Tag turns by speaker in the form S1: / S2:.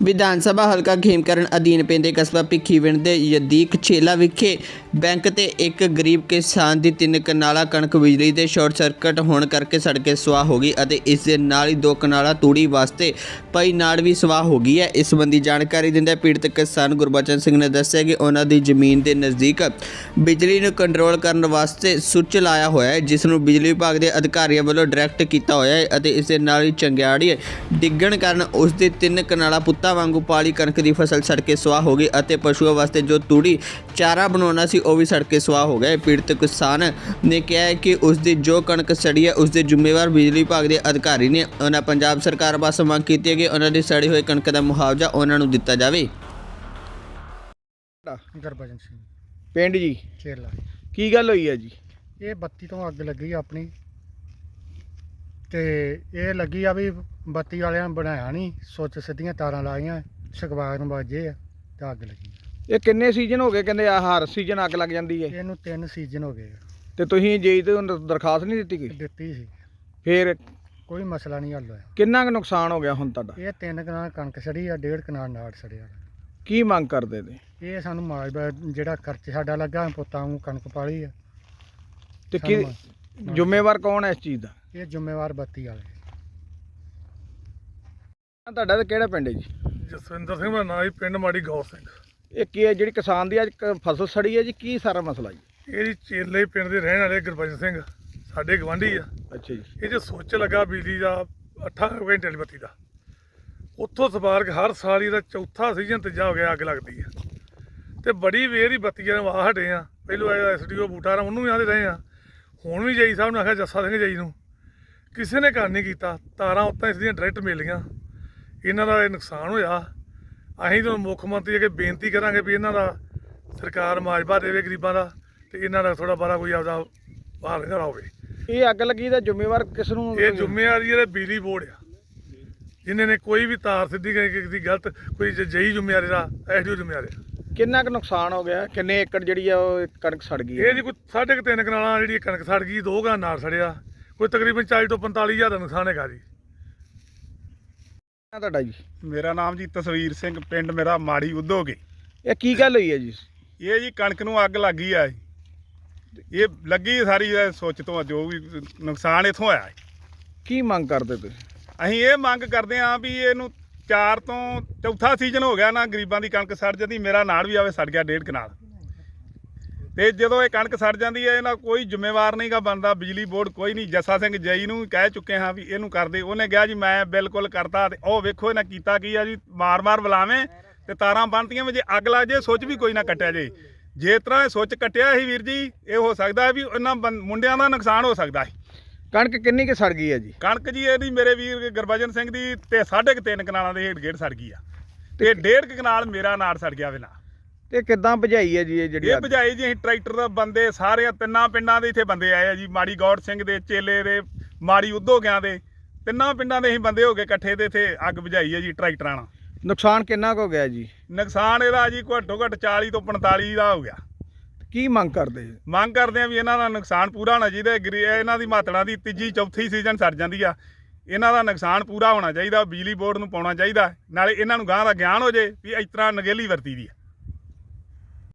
S1: ਵਿਧਾਨ ਸਭਾ ਹਲਕਾ ਖੇਮਕਰਨ ਅਧੀਨ ਪੈਂਦੇ ਕਸਬਾ ਭਿੱਖੀਵਿੰਡ ਦੇ ਯਦੀਕ ਛੇਲਾ ਵਿਖੇ ਬੈਂਕ ਤੇ ਇੱਕ ਗਰੀਬ ਕਿਸਾਨ ਦੀ ਤਿੰਨ ਕਨਾਲਾ ਕਣਕ ਬਿਜਲੀ ਦੇ ਸ਼ਾਰਟ ਸਰਕਟ ਹੋਣ ਕਰਕੇ ਸੜ ਕੇ ਸੁਆਹ ਹੋ ਗਈ ਅਤੇ ਇਸ ਦੇ ਨਾਲ ਹੀ ਦੋ ਕਨਾਲਾ ਤੂੜੀ ਵਾਸਤੇ ਪਈ ਨਾੜ ਵੀ ਸੁਆਹ ਹੋ ਗਈ ਹੈ। ਇਸ ਸੰਬੰਧੀ ਜਾਣਕਾਰੀ ਦਿੰਦੇ ਪੀੜਤ ਕਿਸਾਨ ਗੁਰਬਚਨ ਸਿੰਘ ਨੇ ਦੱਸਿਆ ਕਿ ਉਹਨਾਂ ਦੀ ਜ਼ਮੀਨ ਦੇ ਨਜ਼ਦੀਕ ਬਿਜਲੀ ਨੂੰ ਕੰਟਰੋਲ ਕਰਨ ਵਾਸਤੇ ਸੁੱਚ ਲਾਇਆ ਹੋਇਆ ਹੈ, ਜਿਸ ਨੂੰ ਬਿਜਲੀ ਵਿਭਾਗ ਦੇ ਅਧਿਕਾਰੀਆਂ ਵੱਲੋਂ ਡਾਇਰੈਕਟ ਕੀਤਾ ਹੋਇਆ ਹੈ ਅਤੇ ਇਸ ਦੇ ਨਾਲ ਹੀ ਚੰਗਿਆੜੀ ਡਿੱਗਣ ਕਾਰਨ ਉਸ ਦੇ ਤਿੰਨ ਕਨਾਲਾ ਪੁੱਤਾ ਵਾਂਗੂ ਪਾਲੀ ਕਣਕ ਦੀ ਫਸਲ ਸੜ ਕੇ ਸੁਆਹ ਹੋ ਗਈ ਅਤੇ ਪਸ਼ੂਆਂ ਵਾਸਤੇ ਜੋ ਤੂੜੀ ਚਾਰਾ ਬਣਾਉਣਾ ਸੀ ਉਹ ਵੀ ਸੜ ਕੇ ਸੁਆਹ ਹੋ ਗਿਆ। ਹੈ। ਪੀੜਤ ਕਿਸਾਨ ਨੇ ਕਿਹਾ ਹੈ ਕਿ ਉਸ ਦੀ ਜੋ ਕਣਕ ਸੜੀ ਹੈ ਉਸ ਦੇ ਜ਼ਿੰਮੇਵਾਰ ਬਿਜਲੀ ਵਿਭਾਗ ਦੇ ਅਧਿਕਾਰੀ ਨੇ ਉਹਨਾਂ ਪੰਜਾਬ ਸਰਕਾਰ ਪਾਸੋਂ ਮੰਗ ਕੀਤੀ ਹੈ ਕਿ ਉਹਨਾਂ ਦੀ ਸੜੀ ਹੋਈ ਕਣਕ ਦਾ ਮੁਆਵਜ਼ਾ ਉਹਨਾਂ ਨੂੰ ਦਿੱਤਾ ਜਾਵੇ।
S2: ਗੁਰਬਚਨ ਸਿੰਘ।
S3: ਪਿੰਡ ਜੀ?
S2: ਚੇਲਾ
S3: ਕੀ ਗੱਲ ਹੋਈ ਹੈ ਜੀ?
S2: ਇਹ ਬੱਤੀ ਤੋਂ ਅੱਗ ਲੱਗੀ ਆਪਣੀ। ਤੇ ਇਹ ਲੱਗੀ ਆ ਵੀ ਬੱਤੀ ਵਾਲਿਆਂ ਨੇ ਬਣਾਇਆ ਨਹੀਂ ਸੁੱਚ ਸਿੱਧੀਆਂ ਤਾਰਾਂ ਲਾਈਆਂ ਸ਼ਕਵਾਰ ਨੂੰ ਵੱਜੇ ਆ ਤੇ ਅੱਗ ਲੱਗੀ
S3: ਇਹ ਕਿੰਨੇ ਸੀਜ਼ਨ ਹੋ ਗਏ? ਕਹਿੰਦੇ ਆ ਹਰ ਸੀਜ਼ਨ ਅੱਗ ਲੱਗ ਜਾਂਦੀ ਹੈ।
S2: ਇਹਨੂੰ ਤਿੰਨ ਸੀਜ਼ਨ ਹੋ ਗਏ ਆ।
S3: ਤੇ ਤੁਸੀਂ ਜੀ ਤੇ ਦਰਖਾਸਤ ਨਹੀਂ ਦਿੱਤੀ ਗਈ
S2: ਦਿੱਤੀ ਸੀ।
S3: ਫਿਰ
S2: ਕੋਈ ਮਸਲਾ ਨਹੀਂ ਹੱਲ ਹੋਇਆ।
S3: ਕਿੰਨਾ ਕੁ ਨੁਕਸਾਨ ਹੋ ਗਿਆ ਹੁਣ ਤੁਹਾਡਾ?
S2: ਇਹ ਤਿੰਨ ਕਨਾਲ ਕਣਕ ਸੜੀ ਆ ਡੇਢ ਕਨਾਲ ਨਾੜ ਸੜਿਆ
S3: ਕੀ ਮੰਗ ਕਰਦੇ ਤੇ?
S2: ਇਹ ਸਾਨੂੰ ਮਾਜਬਾ ਜਿਹੜਾ ਖਰਚ ਸਾਡਾ ਲੱਗਾ ਪੁੱਤਾਂ ਨੂੰ ਕਣਕ ਪਾਲੀ ਆ।
S3: ਤੇ ਕੀ
S2: ਸਾਨੂੰ
S3: ਜ਼ਿੰਮੇਵਾਰ ਕੌਣ ਹੈ ਇਸ ਚੀਜ਼ ਦਾ?
S2: ਇਹ ਜ਼ਿੰਮੇਵਾਰ ਬੱਤੀ ਵਾਲੇ
S3: ਤੁਹਾਡਾ ਤੇ ਕਿਹੜਾ ਪਿੰਡ ਹੈ ਜੀ?
S4: ਜਸਵਿੰਦਰ ਸਿੰਘ ਦਾ ਨਾਂ ਜੀ ਪਿੰਡ ਮਾੜੀ ਗੌਰ ਸਿੰਘ।
S3: ਇਹ ਕੀ ਹੈ ਜਿਹੜੀ ਕਿਸਾਨ ਦੀ ਅੱਜ ਕ- ਫਸਲ ਸੜੀ ਹੈ ਜੀ? ਕੀ ਸਾਰਾ ਮਸਲਾ ਜੀ?
S4: ਇਹ ਜੀ ਚੇਲੇ ਪਿੰਡ ਦੇ ਰਹਿਣ ਵਾਲੇ ਗੁਰਬਚਨ ਸਿੰਘ ਸਾਡੇ ਗਵਾਂਢੀ ਆ।
S3: ਅੱਛਾ ਜੀ।
S4: ਇਹ ਜੇ ਸੁੱਚ ਲੱਗਾ ਬਿਜਲੀ ਦਾ 8 ਘੰਟੇ ਵਾਲੀ ਬੱਤੀ ਦਾ। ਉੱਥੋਂ ਸਪਾਰਕ ਹਰ ਸਾਲ ਹੀ ਦਾ ਚੌਥਾ ਸੀਜ਼ਨ ਤੀਜਾ ਹੋ ਗਿਆ ਅੱਗ ਲੱਗਦੀ ਆ। ਤੇ ਬੜੀ ਵੇਰ ਹੀ ਬੱਤੀਆਂ ਨੂੰ ਵਾਹ ਹਟੇ ਆ ਪਹਿਲੋਂ ਐਸਡੀਓ ਬੂਟਾ ਰਾਮ ਉਹਨੂੰ ਵੀ ਆਦੇ ਰਹੇ ਆ। ਹੁਣ ਵੀ ਜਈ ਸਾਹਿਬ ਨੇ ਆਖਿਆ ਜੱਸਾ ਸਿੰਘ ਜਈ ਨੂੰ। ਕਿਸੇ ਨੇ ਕੰਮ ਨਹੀਂ ਕੀਤਾ ਤਾਰਾਂ ਉੱਤਾਂ ਇਸ ਦੀਆਂ ਡਾਇਰੈਕਟ ਮਿਲੀਆਂ। ਇਹਨਾਂ ਦਾ ਇਹ ਨੁਕਸਾਨ ਹੋਇਆ। ਅਸੀਂ ਤੁਹਾਨੂੰ ਮੁੱਖ ਮੰਤਰੀ ਅੱਗੇ ਬੇਨਤੀ ਕਰਾਂਗੇ ਵੀ ਇਹਨਾਂ ਦਾ ਸਰਕਾਰ ਮਾਜਬਾ ਦੇਵੇ ਗਰੀਬਾਂ ਦਾ ਤੇ ਇਹਨਾਂ ਦਾ ਥੋੜਾ ਬਾਰਾ ਕੋਈ ਆਪਦਾ ਹਾਲ ਨਾ ਹੋਵੇ।
S3: ਇਹ ਅੱਗ ਲੱਗੀ ਦਾ ਜ਼ਿੰਮੇਵਾਰ ਕਿਸ ਨੂੰ
S4: ਇਹ ਜ਼ਿੰਮੇਵਾਰੀ ਇਹਦੇ ਬਿਜਲੀ ਬੋਰਡ ਆ। ਜਿਨ੍ਹਾਂ ਨੇ ਕੋਈ ਵੀ ਤਾਰ ਸਿੱਧੀ ਕਰੀ ਕਿਸੇ ਗਲਤ ਕੋਈ ਜਈ ਜ਼ਿੰਮੇਵਾਰੀ ਦਾ ਐਸਡੀਓ ਜ਼ਿੰਮੇਵਾਰੀ।
S3: ਕਿੰਨਾ ਕੁ ਨੁਕਸਾਨ ਹੋ ਗਿਆ? ਕਿੰਨੇ ਏਕੜ ਜਿਹੜੀ ਆ ਉਹ ਕਣਕ ਸੜ ਗਈ
S4: ਇਹ ਜੀ ਕੋਈ ਸਾਢੇ ਕੁ ਤਿੰਨ ਕਨਾਲਾਂ ਜਿਹੜੀ ਕਣਕ ਸੜ ਗਈ ਦੋ ਗਾਂ ਨਾਰ ਸੜਿਆ। ਕੋਈ ਤਕਰੀਬਨ 40 ਤੋਂ 45 ਹਜ਼ਾਰ ਦਾ ਨੁਕਸਾਨ ਹੈਗਾ ਜੀ।
S3: ਤੁਹਾਡਾ ਜੀ?
S5: ਮੇਰਾ ਨਾਮ ਜੀ ਤਸਵੀਰ ਸਿੰਘ ਪਿੰਡ ਮੇਰਾ ਮਾੜੀ ਉਦੋਗੇ।
S3: ਇਹ ਕੀ ਗੱਲ ਹੋਈ ਹੈ ਜੀ?
S5: ਇਹ ਜੀ ਕਣਕ ਨੂੰ ਅੱਗ ਲੱਗੀ ਆ ਇਹ ਲੱਗੀ ਸਾਰੀ ਇਹ ਸੁੱਚ ਤੋਂ ਜੋ ਵੀ ਨੁਕਸਾਨ ਇਥੋਂ ਹੋਇਆ ਹੈ।
S3: ਕੀ ਮੰਗ ਕਰਦੇ ਤੁਸੀਂ?
S5: ਅਸੀਂ ਇਹ ਮੰਗ ਕਰਦੇ ਹਾਂ ਵੀ ਇਹਨੂੰ ਚਾਰ ਤੋਂ ਚੌਥਾ ਸੀਜ਼ਨ ਹੋ ਗਿਆ ਨਾ ਗਰੀਬਾਂ ਦੀ ਕਣਕ ਸੜ ਜਾਂਦੀ ਮੇਰਾ ਨਾੜ ਵੀ ਆਵੇ ਸੜ ਗਿਆ ਡੇਢ ਕਨਾਲ ਤੇ ਜਦੋਂ ਇਹ ਕਣਕ ਸੜ ਜਾਂਦੀ ਹੈ ਇਹਨਾਂ ਕੋਈ ਜ਼ਿੰਮੇਵਾਰ ਨਹੀਂਗਾ ਬਣਦਾ ਬਿਜਲੀ ਬੋਰਡ ਕੋਈ ਨਹੀਂ ਜੱਸਾ ਸਿੰਘ ਜਈ ਨੂੰ ਕਹਿ ਚੁੱਕੇ ਹਾਂ ਵੀ ਇਹਨੂੰ ਕਰਦੇ ਉਹਨੇ ਕਿਹਾ ਜੀ ਮੈਂ ਬਿਲਕੁਲ ਕਰਤਾ ਤੇ ਉਹ ਵੇਖੋ ਇਹਨਾਂ ਕੀਤਾ ਕੀ ਆ ਜੀ ਮਾਰ-ਮਾਰ ਬੁਲਾਵੇਂ ਤੇ ਤਾਰਾਂ ਬੰਨਤੀਆਂ ਵੀ ਜੇ ਅੱਗ ਲੱਗ ਜੇ ਸੁੱਚ ਵੀ ਕੋਈ ਨਾ ਕੱਟਿਆ ਜੇ। ਜੇ ਤਰ੍ਹਾਂ ਇਹ ਸੁੱਚ ਕੱਟਿਆ ਸੀ ਵੀਰ ਜੀ ਇਹ ਹੋ ਸਕਦਾ ਹੈ ਵੀ ਉਹਨਾਂ ਬੰ- ਮੁੰਡਿਆਂ ਦਾ ਨੁਕਸਾਨ ਹੋ ਸਕਦਾ ਹੈ
S3: ਕਣਕ ਕਿੰਨੀ ਕੁ ਸੜ ਗਈ ਹੈ ਜੀ?
S5: ਕਣਕ ਜੀ ਇਹਦੀ ਮੇਰੇ ਵੀਰ ਗੁਰਬਚਨ ਸਿੰਘ ਦੀ ਤੇ ਸਾਢੇ ਕੁ ਤਿੰਨ ਕਨਾਲਾਂ ਦੇ ਹੇਠ ਗੇੜ ਸੜ ਗਈ ਆ। ਤੇ ਡੇਢ ਕੁ ਕਨਾਲ ਮੇਰਾ ਨਾੜ ਸੜ ਗਿਆ ਵੇ ਨਾ।
S3: ਤੇ ਕਿੱਦਾਂ ਭਜਾਈ ਹੈ ਜੀ ਇਹ ਜਿਹੜੀ
S5: ਇਹ
S3: ਅੱਗ?
S5: ਭਜਾਈ ਜੀ ਅਸੀਂ ਟਰੈਕਟਰ ਦਾ ਬੰਦੇ ਸਾਰੇ ਤਿੰਨਾਂ ਪਿੰਡਾਂ ਦੇ ਇੱਥੇ ਬੰਦੇ ਆਏ ਆ ਜੀ ਮਾੜੀ ਗੌੜ ਸਿੰਘ ਦੇ ਚੇਲੇ ਦੇ ਮਾੜੀ ਉਦੋਗਿਆਂ ਦੇ ਤਿੰਨਾਂ ਪਿੰਡਾਂ ਦੇ ਅਸੀਂ ਬੰਦੇ ਹੋ ਕੇ ਇਕੱਠੇ ਤੇ ਇੱਥੇ ਅੱਗ ਭਜਾਈ ਹੈ ਜੀ ਟਰੈਕਟਰਾਂ ਨਾਲ।
S3: ਨੁਕਸਾਨ ਕਿੰਨਾ ਕੁ ਹੋ ਗਿਆ ਜੀ?
S5: ਨੁਕਸਾਨ ਇਹਦਾ ਜੀ ਘੱਟੋ ਘੱਟ 40 ਤੋਂ 45 ਦਾ ਹੋ ਗਿਆ।
S3: ਕੀ ਮੰਗ ਕਰਦੇ ਜੀ?
S5: ਮੰਗ ਕਰਦੇ ਆ ਵੀ ਇਹਨਾਂ ਦਾ ਨੁਕਸਾਨ ਪੂਰਾ ਹੋਣਾ ਚਾਹੀਦਾ ਗਰੀ- ਇਹਨਾਂ ਦੀ ਮਾਤੜਾ ਦੀ ਤੀਜੀ ਚੌਥੀ ਸੀਜ਼ਨ ਸਰ ਜਾਂਦੀ ਆ। ਇਹਨਾਂ ਦਾ ਨੁਕਸਾਨ ਪੂਰਾ ਹੋਣਾ ਚਾਹੀਦਾ ਬਿਜਲੀ ਬੋਰਡ ਨੂੰ ਪਾਉਣਾ ਚਾਹੀਦਾ ਨਾਲੇ ਇਹਨਾਂ ਨੂੰ ਗਾਂ ਦਾ ਗਿਆਨ ਹੋ ਜੇ ਵੀ ਇਸ ਤਰ੍ਹਾਂ ਨਗੇਲੀ ਵਰਤੀ ਦੀ ਆ।